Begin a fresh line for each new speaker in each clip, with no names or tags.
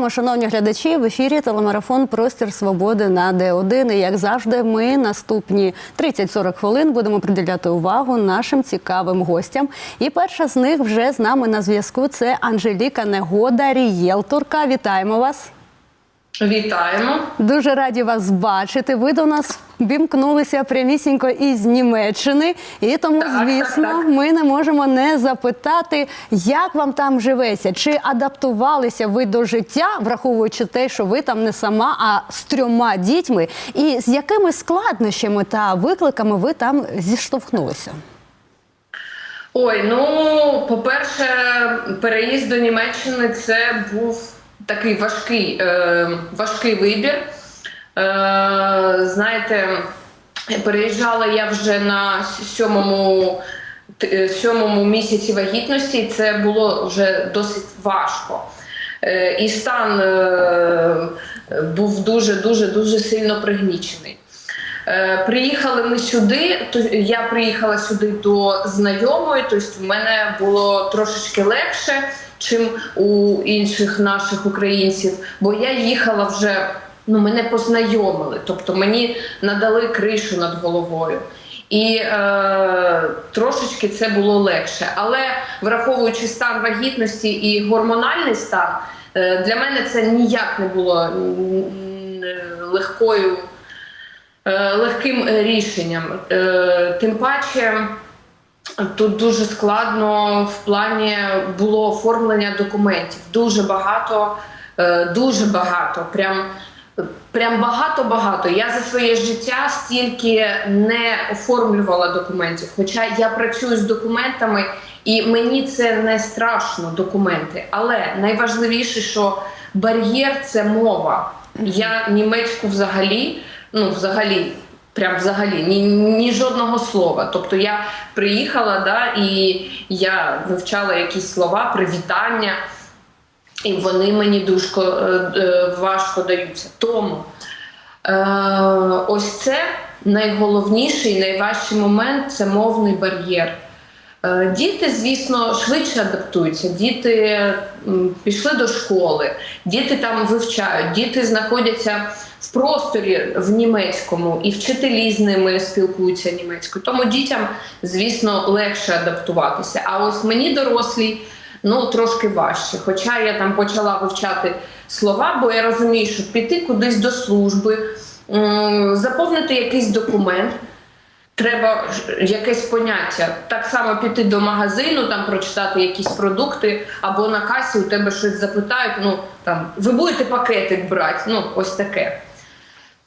Вітаємо, шановні глядачі. В ефірі телемарафон Простір Свободи на Д1. І як завжди, ми наступні 30-40 хвилин будемо приділяти увагу нашим цікавим гостям. І перша з них вже з нами на зв'язку. Це Анжеліка Негода, рієлторка. Вітаємо вас.
Вітаємо.
Дуже раді вас бачити. Ви до нас вімкнулися прямісінько із Німеччини, і тому,
Так,
звісно,
так, так.
ми не можемо не запитати, як вам там живеться, чи адаптувалися ви до життя, враховуючи те, що ви там не сама, а з трьома дітьми, і з якими складнощами та викликами ви там зіштовхнулися?
Ой, ну по-перше, переїзд до Німеччини це був такий важкий, е, важкий вибір. Е, знаєте, переїжджала я вже на сьомому, е, сьомому місяці вагітності, і це було вже досить важко. Е, і стан е, був дуже дуже дуже сильно пригнічений. Е, Приїхали ми сюди. То я приїхала сюди до знайомої, тобто в мене було трошечки легше, чим у інших наших українців, бо я їхала вже. Ну, мене познайомили, тобто мені надали кришу над головою. І е, трошечки це було легше. Але враховуючи стан вагітності і гормональний стан, е, для мене це ніяк не було легкою легким е, рішенням. Е, Тим паче тут дуже складно в плані було оформлення документів. Дуже багато, е, дуже багато. Прям Прям багато-багато. Я за своє життя стільки не оформлювала документів. Хоча я працюю з документами, і мені це не страшно документи. Але найважливіше, що бар'єр це мова. Я німецьку взагалі, ну взагалі, прям взагалі, ні, ні жодного слова. Тобто я приїхала, да, і я вивчала якісь слова, привітання. І вони мені дуже е, важко даються. Тому е, ось це найголовніший, найважчий момент це мовний бар'єр. Е, Діти, звісно, швидше адаптуються. Діти пішли до школи, діти там вивчають, діти знаходяться в просторі в німецькому, і вчителі з ними спілкуються німецькою. Тому дітям, звісно, легше адаптуватися. А ось мені дорослій. Ну, трошки важче. Хоча я там почала вивчати слова, бо я розумію, що піти кудись до служби, заповнити якийсь документ, треба якесь поняття. Так само піти до магазину, там прочитати якісь продукти, або на касі у тебе щось запитають. Ну там ви будете пакетик брати, ну ось таке.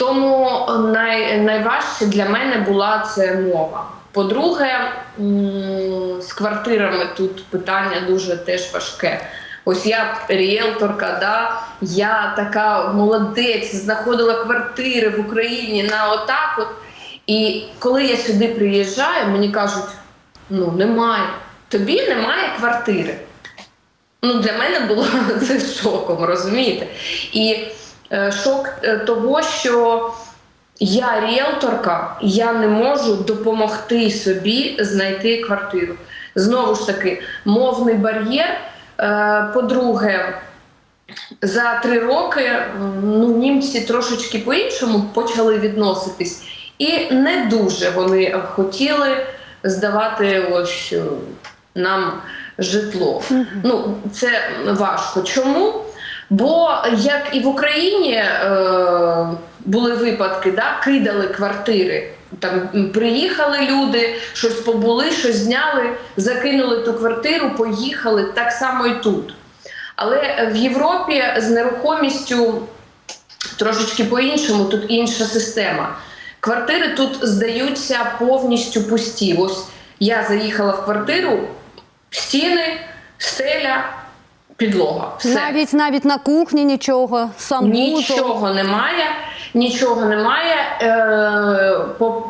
Тому най, найважче для мене була це мова. По-друге, з квартирами тут питання дуже теж важке. Ось я ріелторка, да, я така молодець, знаходила квартири в Україні на отак. От. І коли я сюди приїжджаю, мені кажуть: ну немає, тобі немає квартири. Ну, для мене було це шоком, розумієте? І шок е, того, що я ріелторка, я не можу допомогти собі знайти квартиру. Знову ж таки, мовний бар'єр. Е, По-друге, за три роки ну, німці трошечки по-іншому почали відноситись, і не дуже вони хотіли здавати ось е, нам житло. Ну, це важко. Чому? Бо як і в Україні е, були випадки, да, кидали квартири. Там приїхали люди, щось побули, щось зняли, закинули ту квартиру, поїхали так само і тут. Але в Європі з нерухомістю трошечки по-іншому, тут інша система. Квартири тут здаються повністю пусті. Ось я заїхала в квартиру, стіни, стеля, підлога. Все.
Навіть навіть на кухні нічого, санвузол.
Нічого немає, нічого немає. Е, по,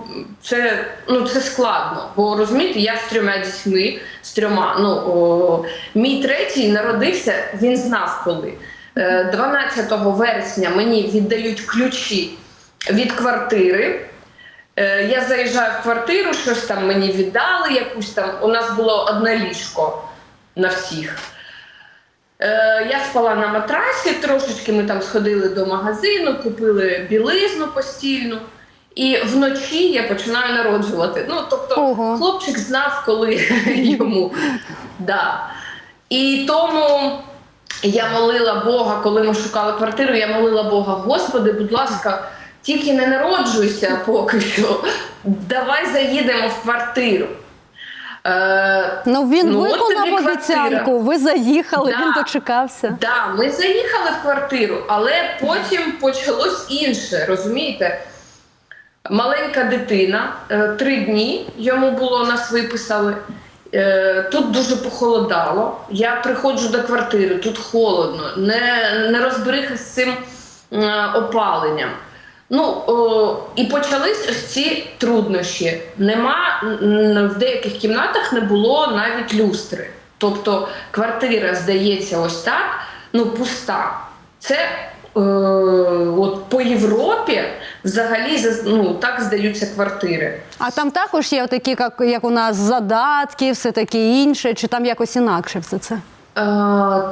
це, ну, це складно. Бо розумієте, я з трьома дітьми, з трьома. Ну, о, мій третій народився, він знав коли. Е, 12 вересня мені віддають ключі від квартири. Е, Я заїжджаю в квартиру, щось там мені віддали, якусь там. У нас було одне ліжко на всіх. Е, я спала на матрасі, трошечки ми там сходили до магазину, купили білизну постільну. І вночі я починаю народжувати. Ну, тобто,
Ого.
хлопчик знав, коли йому. Да. І тому я молила Бога, коли ми шукали квартиру, я молила Бога, Господи, будь ласка, тільки не народжуйся поки що. Давай заїдемо в квартиру. Е,
Ну він
Ну,
виконав обіцянку. Ви заїхали,
Да.
він дочекався.
Да, ми заїхали в квартиру, але потім почалось інше, розумієте? Маленька дитина, е, три дні йому було, нас виписали. Е, Тут дуже похолодало. Я приходжу до квартири, тут холодно, не, не розбериха з цим е, опаленням. Ну о, і почались ось ці труднощі. Нема в деяких кімнатах не було навіть люстри. Тобто квартира здається ось так, ну пуста. Це е, от по Європі взагалі ну, так здаються квартири.
А там також є такі, як, як у нас задатки, все таке інше, чи там якось інакше все це?
Е,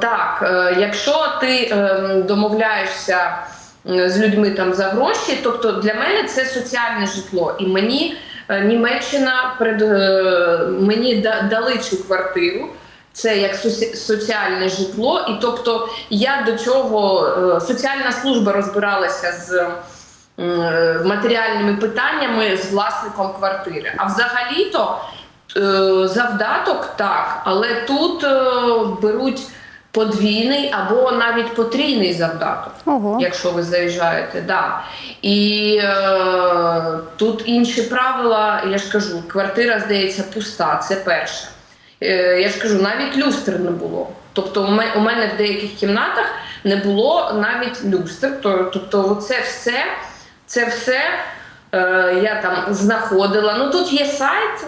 так, е, якщо ти е, домовляєшся з людьми там за гроші, тобто для мене це соціальне житло, і мені е, Німеччина пред е, мені дали цю квартиру. Це як соціальне житло, і тобто я до цього е, соціальна служба розбиралася з матеріальними питаннями з власником квартири. А взагалі-то Завдаток так, але тут беруть подвійний або навіть потрійний завдаток,
Ого.
якщо ви заїжджаєте. Да. І е, тут інші правила, я ж кажу, квартира здається пуста, це перше. Е, я ж кажу, навіть люстр не було. Тобто, у мене в деяких кімнатах не було навіть люстр. Тобто, це все, це все е, я там знаходила. Ну тут є сайт,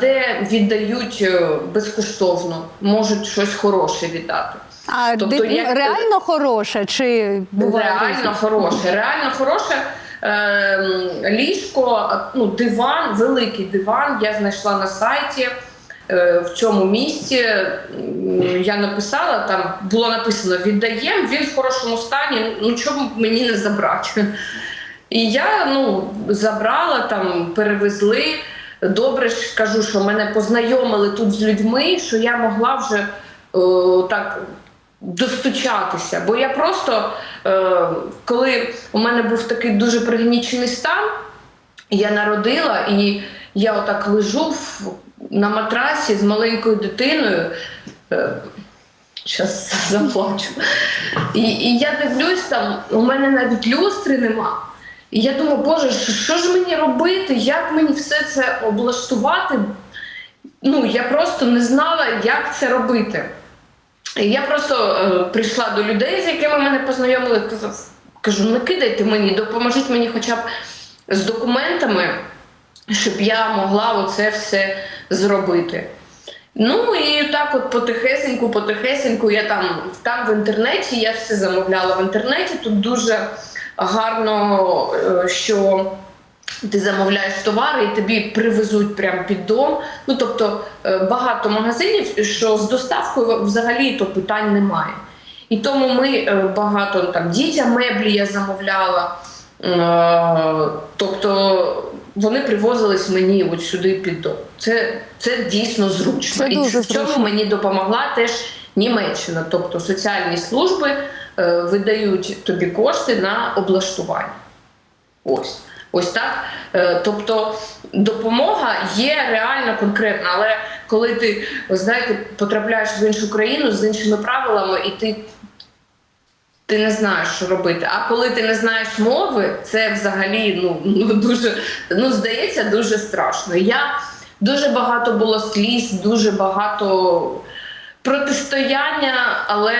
де віддають е, безкоштовно, можуть щось хороше віддати.
А
Тобто,
ди-
як-
реально хороше, чи буває
реально хороше, реально хороше. Е, ліжко, ну, диван, великий диван. Я знайшла на сайті. е, В цьому місці я написала, там було написано: віддаємо, він в хорошому стані. Ну чому б мені не забрати? І я ну, забрала там, перевезли. Добре ж кажу, що мене познайомили тут з людьми, що я могла вже о, так достучатися. Бо я просто, е, коли у мене був такий дуже пригнічений стан, я народила і я отак лежу на матрасі з маленькою дитиною. Зараз заплачу. І, і я дивлюсь, там у мене навіть люстри нема. І я думаю, Боже, що, ж мені робити? Як мені все це облаштувати? Ну, я просто не знала, як це робити. І я просто е, прийшла до людей, з якими мене познайомили, казав, кажу, не кидайте мені, допоможіть мені хоча б з документами, щоб я могла оце все зробити. Ну і так, от потихесеньку, потихесеньку, я там, там в інтернеті, я все замовляла в інтернеті. Тут дуже гарно, е, що ти замовляєш товари і тобі привезуть прямо під дом. Ну тобто е, багато магазинів, що з доставкою взагалі то питань немає. І тому ми е, багато там дітям меблі я замовляла. Тобто вони привозились мені от сюди під дом. Це, це дійсно зручно.
Це
І в цьому мені допомогла теж Німеччина. Тобто соціальні служби видають тобі кошти на облаштування. Ось. Ось так. Е, Тобто допомога є реально конкретна, але коли ти знаєте, потрапляєш в іншу країну з іншими правилами, і ти, ти не знаєш, що робити. А коли ти не знаєш мови, це взагалі ну, ну дуже ну, здається дуже страшно. Я дуже багато було сліз, дуже багато протистояння, але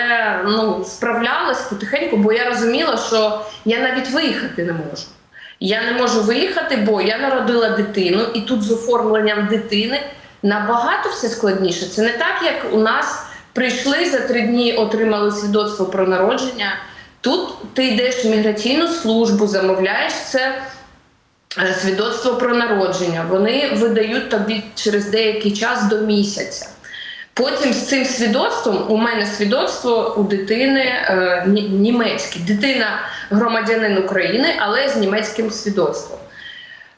ну, справлялась потихеньку, бо я розуміла, що я навіть виїхати не можу. Я не можу виїхати, бо я народила дитину, і тут з оформленням дитини набагато все складніше. Це не так, як у нас прийшли за три дні, отримали свідоцтво про народження. Тут ти йдеш в міграційну службу, замовляєш це е, свідоцтво про народження. Вони видають тобі через деякий час до місяця. Потім з цим свідоцтвом у мене свідоцтво у дитини е, німецьке. Дитина громадянин України, але з німецьким свідоцтвом.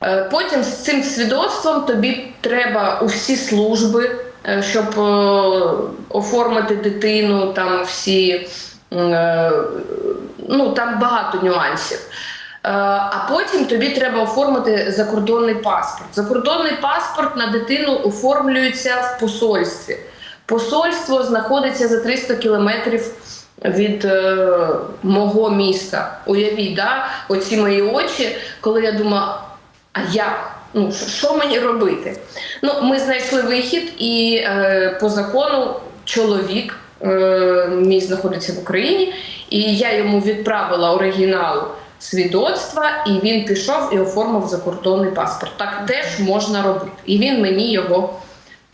Е, Потім з цим свідоцтвом тобі треба у всі служби, е, щоб е, оформити дитину, там всі е, ну там багато нюансів. Е, А потім тобі треба оформити закордонний паспорт. Закордонний паспорт на дитину оформлюється в посольстві. Посольство знаходиться за 300 кілометрів від е, мого міста. Уявіть, да? оці мої очі, коли я думаю, а як? Ну, що мені робити? Ну, ми знайшли вихід, і е, по закону чоловік е, мій знаходиться в Україні, і я йому відправила оригінал свідоцтва, і він пішов і оформив закордонний паспорт. Так теж можна робити. І він мені його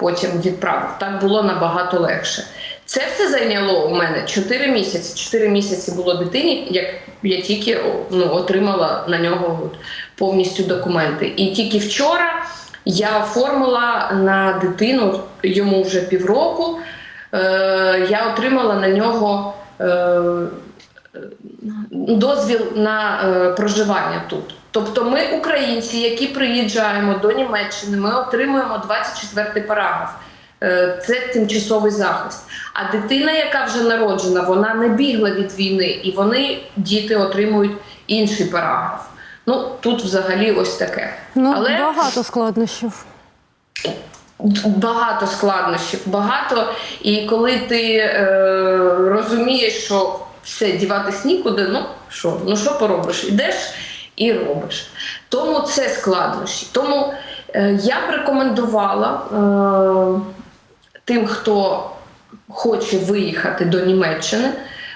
потім відправив. Так було набагато легше. Це все зайняло у мене 4 місяці. 4 місяці було дитині, як я тільки ну, отримала на нього повністю документи. І тільки вчора я оформила на дитину йому вже півроку. Е, я отримала на нього е, дозвіл на е, проживання тут. Тобто ми, українці, які приїжджаємо до Німеччини, ми отримуємо 24 параграф. Е, Це тимчасовий захист. А дитина, яка вже народжена, вона не бігла від війни, і вони, діти, отримують інший параграф. Ну тут взагалі ось таке.
Ну,
Але
багато складнощів.
багато складнощів, багато. І коли ти е, розумієш, що все діватись нікуди, ну що, ну що поробиш? Ідеш і робиш. Тому це складнощі. Тому е, я б рекомендувала е, тим, хто хоче виїхати до Німеччини.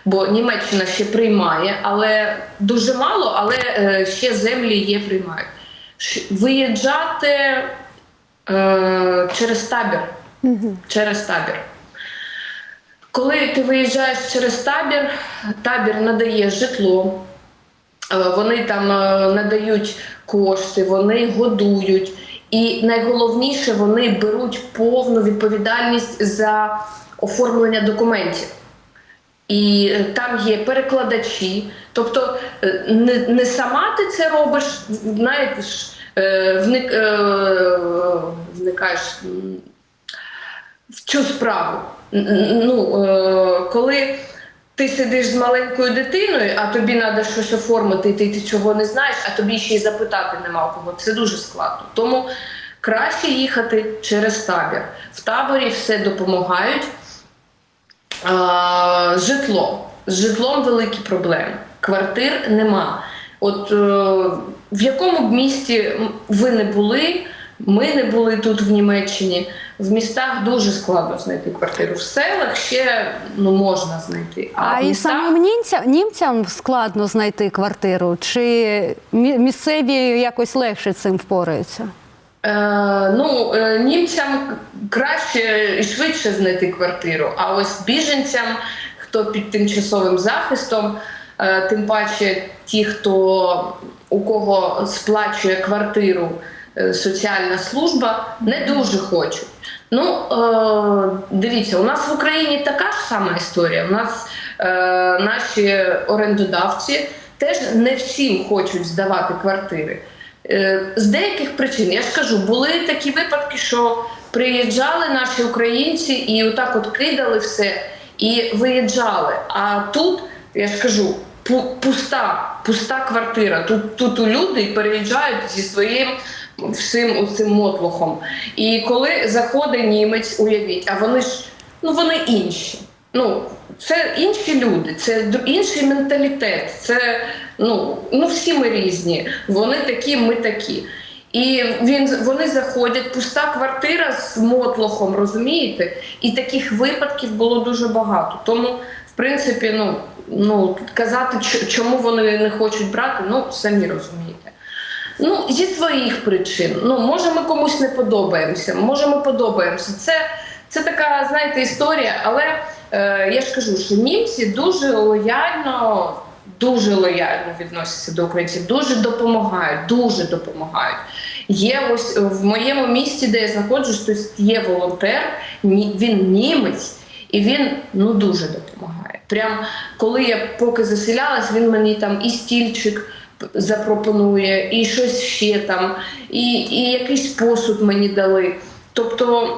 Бо Німеччина ще приймає, але дуже мало, але е, ще землі є приймають. Виїжджати е, через табір. Через табір. Коли ти виїжджаєш через табір, табір надає житло, вони там е, надають кошти, вони годують. І найголовніше, вони беруть повну відповідальність за оформлення документів. І е, там є перекладачі. Тобто е, не, не сама ти це робиш, знаєте е, вник, е, вникаєш в цю справу. Ну, е, коли ти сидиш з маленькою дитиною, а тобі треба щось оформити, і ти, ти цього не знаєш, а тобі ще й запитати нема у кого. Це дуже складно. Тому краще їхати через табір. В таборі все допомагають. А, житло. З житлом великі проблеми. Квартир нема. От е, в якому б місті ви не були, ми не були тут в Німеччині. В містах дуже складно знайти квартиру. В селах ще ну, можна знайти.
А,
в
і самим німцям, німцям складно знайти квартиру, чи місцеві якось легше цим впораються?
Е, ну, е, німцям краще і швидше знайти квартиру, а ось біженцям, хто під тимчасовим захистом, е, тим паче ті, хто у кого сплачує квартиру соціальна служба, не дуже хочуть. Ну, е, дивіться, у нас в Україні така ж сама історія. У нас е, наші орендодавці теж не всім хочуть здавати квартири. Е, З деяких причин я ж кажу, були такі випадки, що приїжджали наші українці і отак от кидали все і виїжджали. А тут я ж кажу, пуста, пуста квартира. Тут, тут люди переїжджають зі своїм всім оцим мотлохом. І коли заходить німець, уявіть, а вони ж ну вони інші. Ну, це інші люди, це інший менталітет. Це ну, ну всі ми різні. Вони такі, ми такі. І він вони заходять, пуста квартира з мотлохом, розумієте? І таких випадків було дуже багато. Тому, в принципі, ну, ну казати, чому вони не хочуть брати, ну самі розумієте. Ну, зі своїх причин. Ну, може, ми комусь не подобаємося, може, ми подобаємося. Це, це така, знаєте, історія, але е, я ж кажу, що німці дуже лояльно, дуже лояльно відносяться до українців, дуже допомагають, дуже допомагають. Є ось в моєму місті, де я знаходжусь, тобто є волонтер, він німець, і він ну дуже допомагає. Прям коли я поки заселялась, він мені там і стільчик запропонує, і щось ще там, і, і якийсь посуд мені дали. Тобто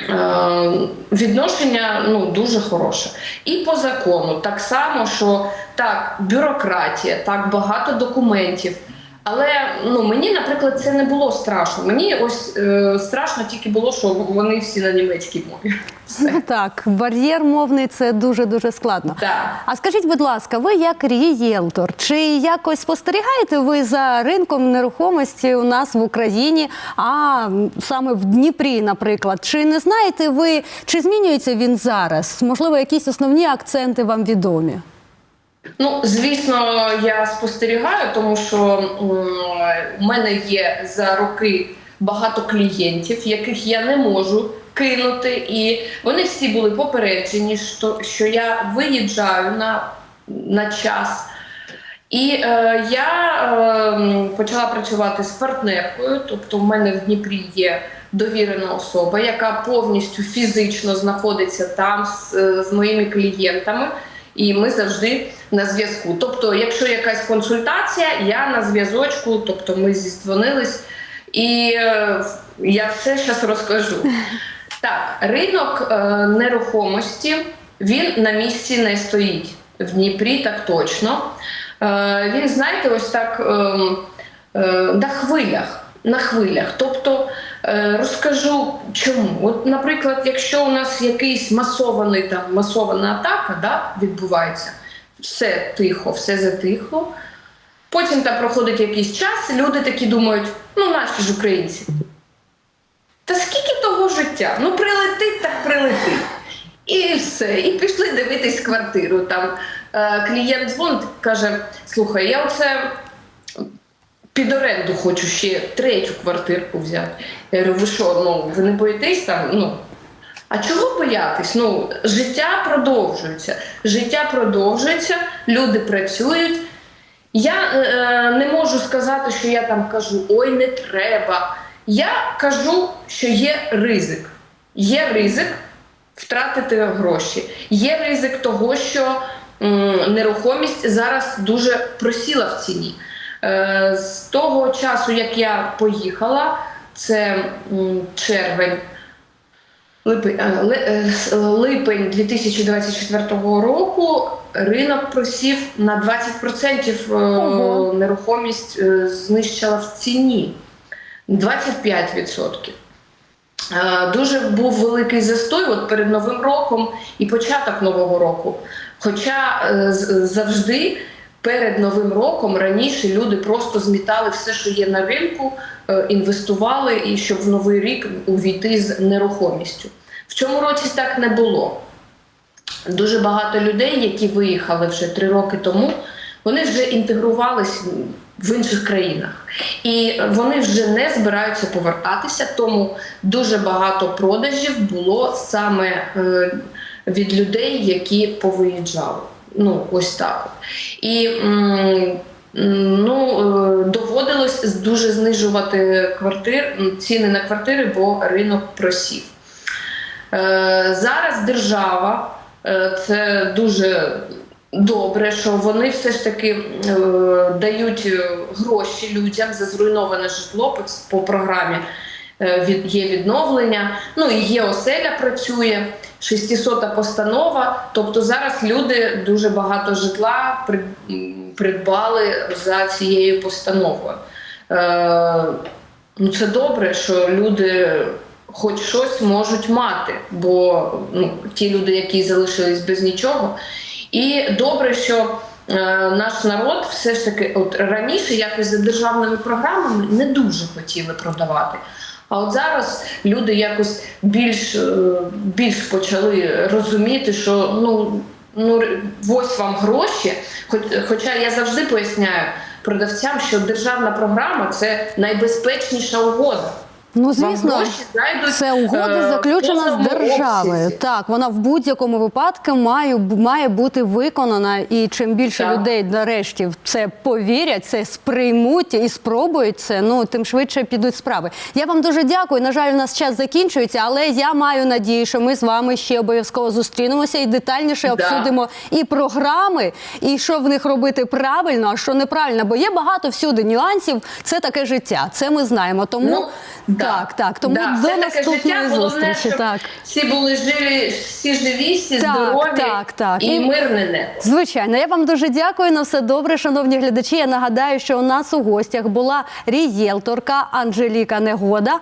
е, відношення ну, дуже хороше. І по закону так само, що так, бюрократія, так багато документів. Але ну мені, наприклад, це не було страшно. Мені ось е, страшно тільки було, що вони всі на німецькій мові. Все.
Так, бар'єр мовний це дуже дуже складно.
Так.
А скажіть, будь ласка, ви як рієлтор, чи якось спостерігаєте ви за ринком нерухомості у нас в Україні, а саме в Дніпрі, наприклад? Чи не знаєте ви, чи змінюється він зараз? Можливо, якісь основні акценти вам відомі?
Ну, звісно, я спостерігаю, тому що у мене є за роки багато клієнтів, яких я не можу кинути, і вони всі були попереджені, що, що я виїжджаю на, на час. І е, я е, почала працювати з партнеркою, тобто в мене в Дніпрі є довірена особа, яка повністю фізично знаходиться там з, з моїми клієнтами, і ми завжди на зв'язку. Тобто, якщо якась консультація, я на зв'язочку, тобто ми зізвонились, і е, я все зараз розкажу. Так, ринок е, нерухомості він на місці не стоїть в Дніпрі, так точно. Е, він, знаєте, ось так ем, на хвилях. На хвилях. Тобто розкажу чому. От, наприклад, якщо у нас якийсь масований там масована атака да, відбувається, все тихо, все затихло. Потім там проходить якийсь час, і люди такі думають, ну наші ж українці. Та скільки того життя? Ну прилетить, так прилетить. І все. І пішли дивитись квартиру. Там е, клієнт дзвонить, каже: слухай, я оце під оренду хочу ще третю квартирку взяти. Я говорю, ви що, ну ви не боїтесь там? Ну, а чого боятись? Ну, життя продовжується. Життя продовжується, люди працюють. Я е, не можу сказати, що я там кажу, ой, не треба. Я кажу, що є ризик. Є ризик втратити гроші. Є ризик того, що м, нерухомість зараз дуже просіла в ціні. Е, з того часу, як я поїхала, це м, червень. Липень, е, ли- е, с- липень 2024 року ринок просів на 20% е,
Ого.
нерухомість е, знищила в ціні 25%. Е, Дуже був великий застой от перед Новим роком і початок Нового року. Хоча е, завжди перед Новим роком раніше люди просто змітали все, що є на ринку, е, інвестували і щоб в новий рік увійти з нерухомістю. В цьому році так не було. Дуже багато людей, які виїхали вже три роки тому, вони вже інтегрувались в інших країнах. І вони вже не збираються повертатися, тому дуже багато продажів було саме е, від людей, які повиїжджали. Ну, ось так. І ну, е, доводилось дуже знижувати квартир, ціни на квартири, бо ринок просів. Е, Зараз держава е, це дуже добре, що вони все ж таки дають гроші людям за зруйноване житло по, програмі. є відновлення, ну і є оселя працює, 600 постанова. Тобто зараз люди дуже багато житла придбали за цією постановою. Е, ну це добре, що люди хоч щось можуть мати, бо ну, ті люди, які залишились без нічого. І добре, що е, наш народ все ж таки, от раніше якось за державними програмами не дуже хотіли продавати. А от зараз люди якось більш, е, більш почали розуміти, що ну, ну ось вам гроші. Хоч, хоча я завжди поясняю продавцям, що державна програма це найбезпечніша угода.
Ну, звісно, це угода заключена з державою. Так, вона в будь-якому випадку має, має бути виконана. І чим більше
Так.
людей нарешті в це повірять, це сприймуть і спробують це, ну тим швидше підуть справи. Я вам дуже дякую. На жаль, у нас час закінчується, але я маю надію, що ми з вами ще обов'язково зустрінемося і детальніше
Да.
обсудимо і програми, і що в них робити правильно, а що неправильно. Бо є багато всюди нюансів. Це таке життя. Це ми знаємо. Тому
Ну.
Так, так. Тому
Да,
до наступної зустрічі.
щоб
Так.
всі були живі, всі живі, всі
Так,
здорові
так, так.
і,
І-
мирне небо.
Звичайно, я вам дуже дякую на все добре, шановні глядачі. Я нагадаю, що у нас у гостях була рієлторка Анжеліка Негода.